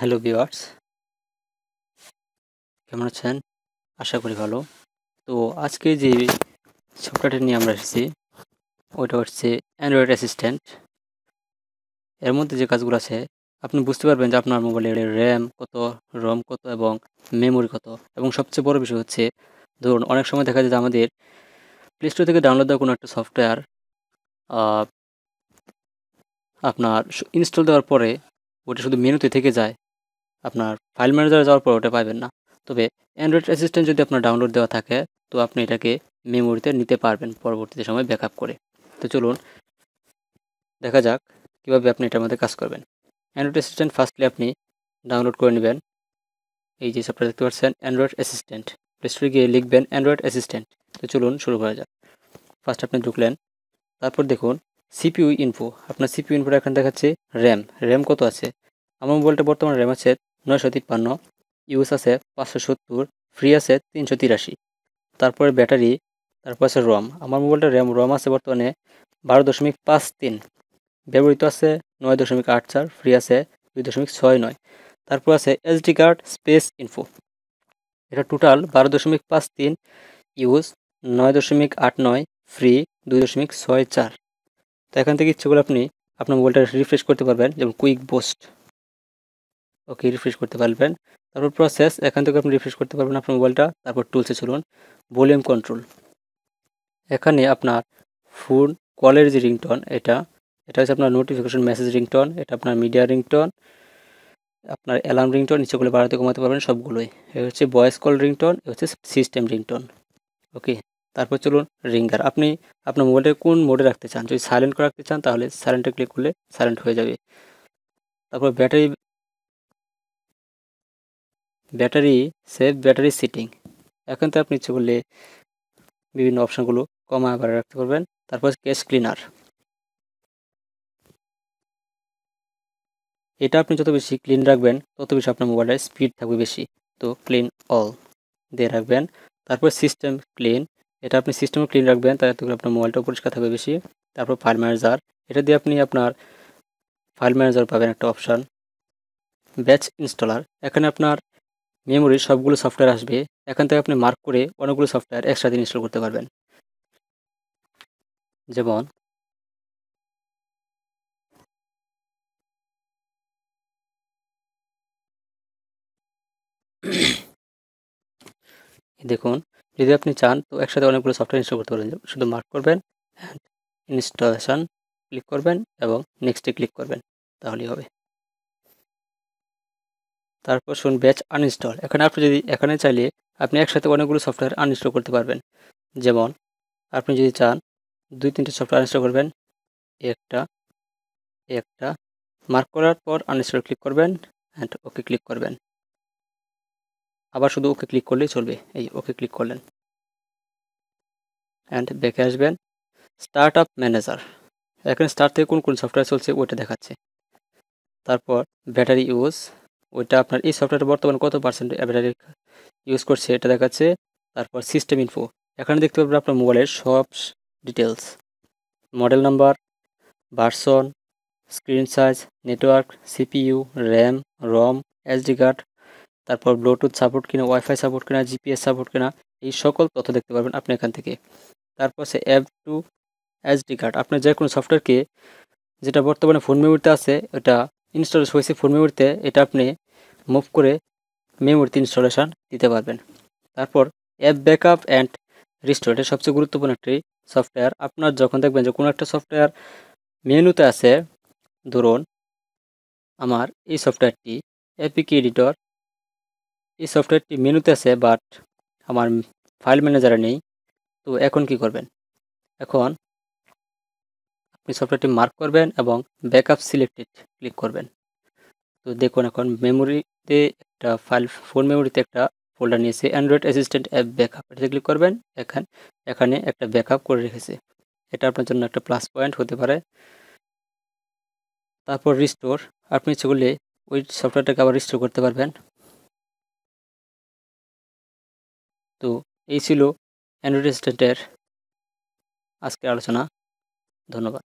Hello viewers কেমন আছেন? আশা করি ভালো। তো আজকে যে সফটওয়্যারটা নিয়ে আমরা এসেছি, ওইটা হচ্ছে অ্যান্ড্রয়েড অ্যাসিস্ট্যান্ট এর মধ্যে যে কাজগুলো আছে, আপনি বুঝতে পারবেন যে আপনার মোবাইলের র্যাম কত রম কত এবং মেমোরি কত। এবং সবচেয়ে বড় বিষয় হচ্ছে, ধরুন, অনেক সময় দেখা যায় যে আমাদের প্লে স্টোর থেকে ডাউনলোড দেওয়া কোনো একটা সফটওয়্যার আপনার ইনস্টল দেওয়ার পরে ওটা শুধু মেনুতে থেকে যায়। আপনার ফাইল ম্যানেজারে যাওয়ার পর ওটা পাবেন না। তবে অ্যান্ড্রয়েড অ্যাসিস্ট্যান্ট যদি আপনার ডাউনলোড দেওয়া থাকে, তো আপনি এটাকে মেমোরিতে নিতে পারবেন পরবর্তীতে সময় ব্যাকআপ করে। তো চলুন, দেখা যাক কীভাবে আপনি এটার মধ্যে কাজ করবেন। অ্যান্ড্রয়েড অ্যাসিস্ট্যান্ট ফার্স্টলি আপনি ডাউনলোড করে নেবেন। এই যে সফটওয়্যার দেখতে পাচ্ছেন অ্যান্ড্রয়েড অ্যাসিস্ট্যান্ট প্লে স্টোরে গিয়ে লিখবেন অ্যান্ড্রয়েড অ্যাসিস্ট্যান্ট তো চলুন শুরু করা যাক। ফার্স্ট আপনি ঢুকলেন, তারপর দেখুন সিপিইউ ইনফো আপনার সিপিইউ ইনফোটা এখানে দেখাচ্ছে র্যাম র্যাম কত আছে? আমার মোবাইলটা বর্তমানে র্যাম আছে নয়শো তিপ্পান্ন ইউজ আছে পাঁচশো সত্তর, ফ্রি আছে তিনশো তিরাশি। তারপরে ব্যাটারি, তারপর আছে রম। আমার মোবাইলটা র্যাম রম আছে বর্তমানে বারো দশমিক পাঁচ তিন। ব্যবহৃত আছে নয় দশমিক আট চার, ফ্রি আছে দুই দশমিক ছয় নয়। তারপর আছে এসডি কার্ড, স্পেস ইনফো। এটা টোটাল বারো দশমিক পাঁচ তিন ইউজ নয় দশমিক আট নয়, ফ্রি দুই দশমিক ছয় চার। তো এখান থেকে ইচ্ছে করে আপনি আপনার মোবাইলটা রিফ্রেশ করতে পারবেন, যেমন কুইক বোস্ট। ওকে রিফ্রেশ করতে পারবেন। তারপর প্রসেস এখান থেকে আপনি রিফ্রেশ করতে পারবেন আপনার মোবাইলটা তারপর টুলসে চলুন। ভলিউম কন্ট্রোল এখানে আপনার ফোন কলের যে রিংটন এটা এটা হচ্ছে আপনার নোটিফিকেশন মেসেজ রিংটন এটা আপনার মিডিয়া রিংটন আপনার অ্যালার্ম রিংটন নিচেগুলো বাড়াতে কমাতে পারবেন সবগুলোই। এ হচ্ছে ভয়েস কল রিংটন এ হচ্ছে সিস্টেম রিংটন ওকে, তারপর চলুন রিঙ্গার আপনি আপনার মোবাইলটা কোন মোডে রাখতে চান? যদি সাইলেন্ট করে রাখতে চান, তাহলে সাইলেন্টে ক্লিক করলে সাইলেন্ট হয়ে যাবে। তারপর battery battery save battery setting. এখন তো আপনি ইচ্ছে করলে বিভিন্ন অপশানগুলো কমা বাড়া রাখতে পারবেন। তারপর কেস ক্লিনার এটা আপনি যত বেশি ক্লিন রাখবেন, তত বেশি আপনার মোবাইলের স্পিড থাকবে বেশি। তো ক্লিন অল দিয়ে রাখবেন। তারপর সিস্টেম ক্লিন এটা আপনি সিস্টেম ক্লিন রাখবেন তাতে আপনার মোবাইলটাও পরিষ্কার থাকবে বেশি। তারপর ফাইল ম্যানেজার এটা দিয়ে আপনি আপনার ফাইল ম্যানেজার পাবেন একটা অপশান ব্যাচ ইনস্টলার এখানে আপনার মেমোরির সবগুলো সফটওয়্যার আসবে, এখান থেকে আপনি মার্ক করে অনেকগুলো সফটওয়্যার একসাথে ইনস্টল করতে পারবেন। যেমন, দেখুন, যদি আপনি চান তো একসাথে অনেকগুলো সফটওয়্যার ইনস্টল করতে পারবেন শুধু মার্ক করবেন অ্যান্ড ইনস্টলেশন ক্লিক করবেন এবং নেক্সটে ক্লিক করবেন, তাহলেই হবে। তারপর শুন ব্যাচ আনইনস্টল এখানে আপনি যদি, এখানে চাইলে আপনি একসাথে অনেকগুলো সফটওয়্যার আনইনস্টল করতে পারবেন। যেমন, আপনি যদি চান, দুই, তিনটে সফটওয়্যার আনইনস্টল করবেন। একটা একটা মার্ক করার পর আনইনস্টল ক্লিক করবেন অ্যান্ড ওকে ক্লিক করবেন। আবার শুধু ওকে ক্লিক করলেই চলবে, এই ওকে ক্লিক করলেন। অ্যান্ড ব্যাকে আসবেন স্টার্ট আপ ম্যানেজার এখানে স্টার্ট থেকে কোন কোন সফটওয়্যার চলছে ওইটা দেখাচ্ছে। তারপর ব্যাটারি ইউজ ওইটা আপনার এই সফটওয়্যারটা বর্তমানে কত পার্সেন্ট ব্যাটারি ইউজ করছে এটা দেখাচ্ছে। তারপর সিস্টেম ইনফো এখানে দেখতে পাবেন আপনার মোবাইলের সব details model number version screen size network CPU RAM ROM SD card তারপর ব্লুটুথ সাপোর্ট কিনা ওয়াইফাই সাপোর্ট কিনা জিপিএস সাপোর্ট কিনা, এই সকল তথ্য দেখতে পারবেন আপনি এখান থেকে। তারপর সে অ্যাপ টু এসডি কার্ড আপনার যে কোনো সফটওয়্যারকে যেটা বর্তমানে ফোন মেমোরিতে আছে, ওটা ইনস্টল হয়েছে ফোন মেমোরিতে এটা আপনি মুভ করে মেমোরিতে ইনস্টলেশন দিতে পারবেন। তারপর অ্যাপ ব্যাকআপ অ্যান্ড রিস্টোর এটা সবচেয়ে গুরুত্বপূর্ণ একটি সফটওয়্যার আপনার যখন দেখবেন যে কোনো একটা সফটওয়্যার মেনুতে আছে, ধরুন আমার এই সফটওয়্যারটি এপিকি এডিটর এই সফটওয়্যারটি মেনুতে আছে বাট আমার ফাইল ম্যানেজারে নেই, তো এখন কি করবেন? এখন আপনি সফটওয়্যারটি মার্ক করবেন এবং ব্যাকআপ সিলেক্টেড ক্লিক করবেন। তো দেখুন এখন মেমোরিতে একটা ফাইল ফোন মেমোরিতে একটা ফোল্ডার নিয়েছে। অ্যান্ড্রয়েড অ্যাসিস্ট্যান্ট অ্যাপ ব্যাকআপ এটাতে ক্লিক করবেন, এখান, এখানে একটা ব্যাকআপ করে রেখেছে। এটা আপনার জন্য একটা প্লাস পয়েন্ট হতে পারে। তারপর রিস্টোর আপনি ইচ্ছে করলে ওই সফটওয়্যারটাকে আবার রিস্টোর করতে পারবেন। তো এই ছিল অ্যান্ড্রয়েড অ্যাসিস্ট্যান্টের আজকের আলোচনা। ধন্যবাদ।